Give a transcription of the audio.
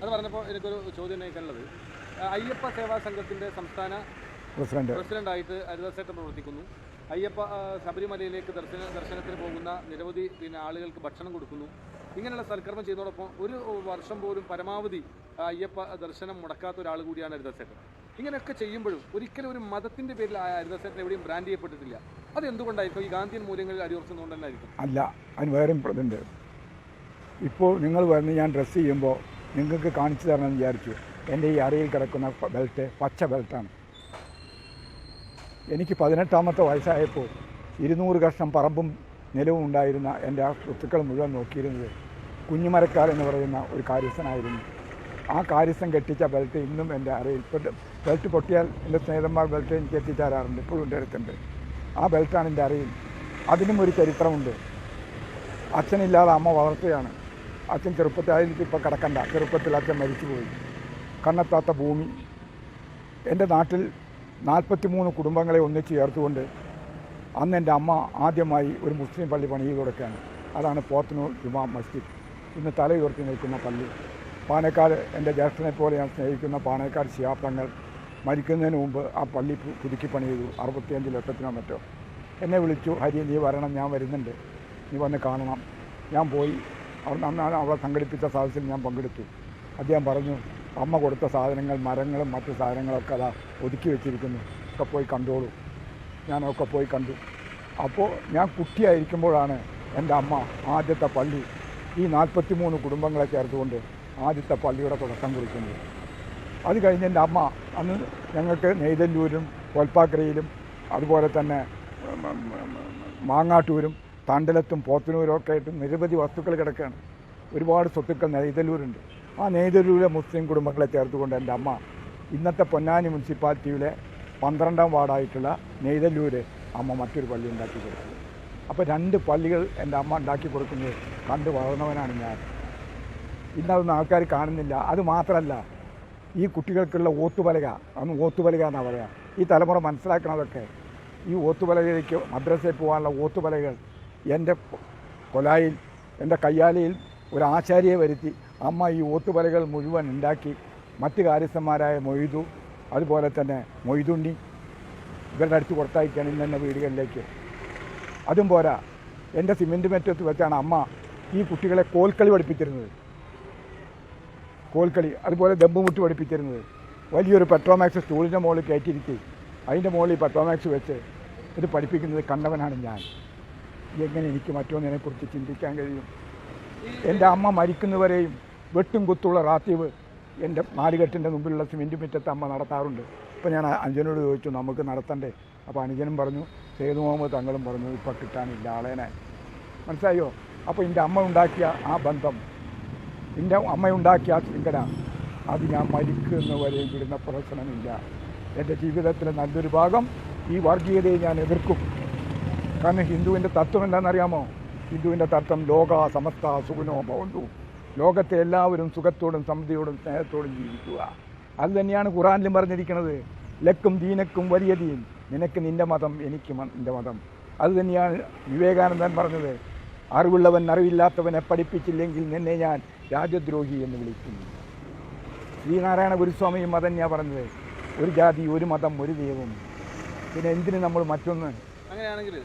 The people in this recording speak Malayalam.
അത് പറഞ്ഞപ്പോൾ എനിക്കൊരു ചോദ്യം ഉന്നയിക്കാനുള്ളത്. അയ്യപ്പ സേവാ സംഘത്തിന്റെ സംസ്ഥാന പ്രസിഡന്റ്. പ്രസിഡന്റായിട്ട് ഹരിദാസേട്ടൻ പ്രവർത്തിക്കുന്നു. അയ്യപ്പ ശബരിമലയിലേക്ക് ദർശന ദർശനത്തിന് പോകുന്ന നിരവധി പിന്നെ ആളുകൾക്ക് ഭക്ഷണം കൊടുക്കുന്നു. ഇങ്ങനെയുള്ള സൽക്കർമ്മം ചെയ്യുന്നതോടൊപ്പം ഒരു വർഷം പോലും പരമാവധി അയ്യപ്പ ദർശനം മുടക്കാത്ത ഒരാൾ കൂടിയാണ് ഹരിദാസേട്ടൻ ഇങ്ങനെയൊക്കെ ചെയ്യുമ്പോഴും ഒരിക്കലും ഒരു മതത്തിന്റെ പേരിൽ ആ ഹരിദാസേട്ടൻ എവിടെയും ബ്രാൻഡ് ചെയ്യപ്പെട്ടിട്ടില്ല. അത് എന്തുകൊണ്ടായിരിക്കും? ഈ ഗാന്ധിയൻ മൂല്യങ്ങളിൽ അടിയുറച്ചുകൊണ്ട് തന്നെ ആയിരിക്കും അല്ല അതിന് വേറെ ഇതുണ്ട് ഇപ്പോൾ നിങ്ങൾ വന്ന് ഞാൻ ഡ്രസ്സ് ചെയ്യുമ്പോൾ നിങ്ങൾക്ക് കാണിച്ചു തരണമെന്ന് വിചാരിച്ചു. എന്റെ ഈ അറയിൽ കിടക്കുന്ന ബെൽറ്റ് പച്ച ബെൽറ്റാണ്. എനിക്ക് പതിനെട്ടാമത്തെ വയസ്സായപ്പോൾ ഇരുന്നൂറ് കഷ്ണം പറമ്പും നിലവും ഉണ്ടായിരുന്ന എന്റെ ആ സ്വത്തുക്കൾ മുഴുവൻ നോക്കിയിരുന്നത് കുഞ്ഞുമരക്കാർ എന്ന് പറയുന്ന ഒരു കാര്യസ്ഥനായിരുന്നു. ആ കാര്യസ്ഥൻ കെട്ടിച്ച ബെൽറ്റ് ഇന്നും എന്റെ അറയിൽ ബെൽറ്റ് പൊട്ടിയാൽ എന്റെ സ്നേഹിതന്മാർ ബെൽറ്റ് എനിക്ക് എത്തിച്ചേരാറുണ്ട് ഇപ്പോഴും എന്റെ അടുത്തുണ്ട്. ആ ബെൽറ്റാണ് എന്റെ അറയിൽ അതിനും ഒരു ചരിത്രമുണ്ട്. അച്ഛനില്ലാതെ അമ്മ വളർത്തുകയാണ്. അച്ഛൻ ചെറുപ്പത്തിൽ ഇപ്പോൾ കിടക്കണ്ട. ചെറുപ്പത്തിൽ അച്ഛൻ മരിച്ചുപോയി. കണ്ണെത്താത്ത ഭൂമി. എന്റെ നാട്ടിൽ നാൽപ്പത്തി മൂന്ന് കുടുംബങ്ങളെ ഒന്നിച്ച് ചേർത്തുകൊണ്ട് അന്ന് എന്റെ അമ്മ ആദ്യമായി ഒരു മുസ്ലിം പള്ളി പണിയിൽ കൊടുക്കുകയാണ് അതാണ് പോത്തനൂർ ജുമാ മസ്ജിദ്. ഇന്ന് തലയുയർത്തി നിൽക്കുന്ന പള്ളി. പാണക്കാട് എന്റെ ജ്യേഷ്ഠനെ പോലെ ഞാൻ സ്നേഹിക്കുന്ന പാണക്കാട് ശിയാപ്തങ്ങൾ മരിക്കുന്നതിന് മുമ്പ് ആ പള്ളി പുതുക്കി പണി ചെയ്തു അറുപത്തിയഞ്ച് ലക്ഷത്തിനോ മറ്റോ എന്നെ വിളിച്ചു ഹരി നീ വരണം ഞാൻ വരുന്നുണ്ട്. നീ വന്ന് കാണണം. ഞാൻ പോയി അവിടെ അന്നാണ് അവിടെ സംഘടിപ്പിച്ച സദസ്സിൽ ഞാൻ പങ്കെടുത്തു. അദ്ദേഹം പറഞ്ഞു അമ്മ കൊടുത്ത സാധനങ്ങൾ മരങ്ങളും മറ്റു സാധനങ്ങളൊക്കെ അതാ ഒതുക്കി വെച്ചിരിക്കുന്നു. ഒക്കെ പോയി കണ്ടോളൂ. ഞാനൊക്കെ പോയി കണ്ടു. അപ്പോൾ ഞാൻ കുട്ടിയായിരിക്കുമ്പോഴാണ് എന്റെ അമ്മ ആദ്യത്തെ പള്ളി ഈ നാൽപ്പത്തി മൂന്ന് കുടുംബങ്ങളെ ചേർത്തുകൊണ്ട് ആദ്യത്തെ പള്ളിയുടെ തുടക്കം കുറിക്കുന്നത്. അത് കഴിഞ്ഞ് എന്റെ അമ്മ അന്ന് ഞങ്ങൾക്ക് നെയ്തല്ലൂരും കോൽപ്പാക്കരയിലും അതുപോലെ തന്നെ മാങ്ങാട്ടൂരും തണ്ടലത്തും പോത്തനൂരും ഒക്കെ ആയിട്ട് നിരവധി വസ്തുക്കൾ കിടക്കുകയാണ്. ഒരുപാട് സ്വത്തുക്കൾ നെയ്തലൂരുണ്ട് ആ നെയ്തലൂരിലെ മുസ്ലിം കുടുംബങ്ങളെ ചേർത്തുകൊണ്ട് എന്റെ അമ്മ ഇന്നത്തെ പൊന്നാനി മുനിസിപ്പാലിറ്റിയിലെ പന്ത്രണ്ടാം വാർഡായിട്ടുള്ള നെയ്തല്ലൂര് അമ്മ മറ്റൊരു പള്ളി ഉണ്ടാക്കി കൊടുത്തു. അപ്പോൾ രണ്ട് പള്ളികൾ എന്റെ അമ്മ ഉണ്ടാക്കി കൊടുക്കുന്നത് കണ്ടു വളർന്നവനാണ് ഞാൻ. ഇന്നതൊന്നും ആൾക്കാർ കാണുന്നില്ല. അത് മാത്രമല്ല ഈ കുട്ടികൾക്കുള്ള ഓത്തുപലക അന്ന് ഓത്തുപലക എന്നാണ് പറയുക ഈ തലമുറ മനസ്സിലാക്കണതൊക്കെ ഈ ഓത്തുപലകയിലേക്ക് മദ്രസയിൽ പോകാനുള്ള ഓത്തുപലകൾ എന്റെ കൊലായിൽ എന്റെ കയ്യാലയിൽ ഒരു ആചാര്യയെ വരുത്തി അമ്മ ഈ ഓത്തുപലകൾ മുഴുവൻ ഉണ്ടാക്കി. മറ്റ് കാര്യസ്ഥന്മാരായ മൊയ്തു അതുപോലെ തന്നെ മൊയ്തുണ്ണി ഇവരുടെ അടുത്ത് കൊടുത്തയക്കുകയാണ് ഇന്ന വീടുകളിലേക്ക്. അതും പോരാ. എന്റെ സിമെന്റ് മെറ്റത്ത് വെച്ചാണ് അമ്മ ഈ കുട്ടികളെ കോൽക്കളി പഠിപ്പിച്ചിരുന്നത്. കോൽക്കളി അതുപോലെ ദമ്പുമുട്ടി പഠിപ്പിച്ചിരുന്നത്. വലിയൊരു പെട്രോമാക്സ് സ്റ്റൂളിന്റെ മുകളിൽ കയറ്റിയിരുത്തി. അതിന്റെ മുകളിൽ പെട്രോമാക്സ് വെച്ച് ഇത് പഠിപ്പിക്കുന്നത് കണ്ടവനാണ് ഞാൻ. എങ്ങനെ എനിക്ക് മറ്റൊന്നിനെക്കുറിച്ച് ചിന്തിക്കാൻ കഴിയും? എന്റെ അമ്മ മരിക്കുന്നവരെയും വെട്ടും കുത്തുള്ള റാത്തീവ് എന്റെ നാലുകെട്ടിന്റെ മുമ്പിലുള്ള സിമെന്റ് മുറ്റത്ത് അമ്മ നടത്താറുണ്ട്. അപ്പോൾ ഞാൻ അഞ്ജനോട് ചോദിച്ചു നമുക്ക് നടത്തണ്ടേ? അപ്പോൾ അനുജനും പറഞ്ഞു സേതു മുഹമ്മദ് തങ്ങളും പറഞ്ഞു ഇപ്പോൾ കിട്ടാനില്ല ആളേനെ. മനസ്സിലായോ? അപ്പോൾ എന്റെ അമ്മ ഉണ്ടാക്കിയ ആ ബന്ധം എന്റെ അമ്മയുണ്ടാക്കിയ ആ ശൃംഖല അത് ഞാൻ മരിക്കുന്ന മരിക്കുന്നവരെ വിടുന്ന പ്രശ്നമില്ല. എന്റെ ജീവിതത്തിലെ നല്ലൊരു ഭാഗം ഈ വർഗീയതയെ ഞാൻ എതിർക്കും. കാരണം ഹിന്ദുവിന്റെ തത്വം എന്താണെന്നറിയാമോ? ഹിന്ദുവിന്റെ തത്വം ലോക സമസ്ത സുഖനോ ഭവന്തു. ലോകത്തെ എല്ലാവരും സുഖത്തോടും സമൃദ്ധിയോടും സ്നേഹത്തോടും ജീവിക്കുക. അത് തന്നെയാണ് ഖുറാനിലും പറഞ്ഞിരിക്കുന്നത്. ലക്കും ദീനക്കും വലിയ ദീൻ. നിനക്ക് നിന്റെ മതം എനിക്ക് നിന്റെ മതം. അത് തന്നെയാണ് വിവേകാനന്ദൻ പറഞ്ഞത്. അറിവുള്ളവൻ അറിവില്ലാത്തവനെ പഠിപ്പിച്ചില്ലെങ്കിൽ നിന്നെ ഞാൻ രാജദ്രോഹി എന്ന് വിളിക്കുന്നു. ശ്രീനാരായണ ഗുരുസ്വാമിയും അതന്നെയാണ് പറഞ്ഞത്. ഒരു ജാതി ഒരു മതം ഒരു ദൈവം. പിന്നെ എന്തിന് നമ്മൾ മറ്റൊന്ന് അങ്ങനെയാണെങ്കിൽ